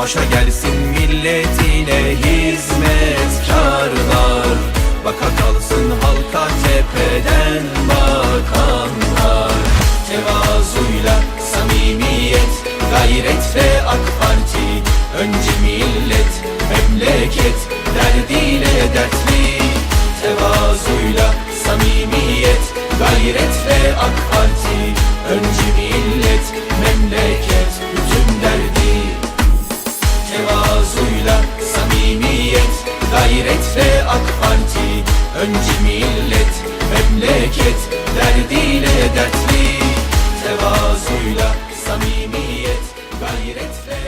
Başa gelsin milletine hizmetkarlar. Baka kalsın halka tepeden bakanlar. Tevazuyla samimiyet, gayret ve AK Parti. Önce millet, memleket, derdiyle dertli. Tevazuyla samimiyet, gayret ve AK Parti. Önce gayret ve AK Parti Önce millet, memleket, derdiyle dertli. Tevazuyla samimiyet, gayret ve AK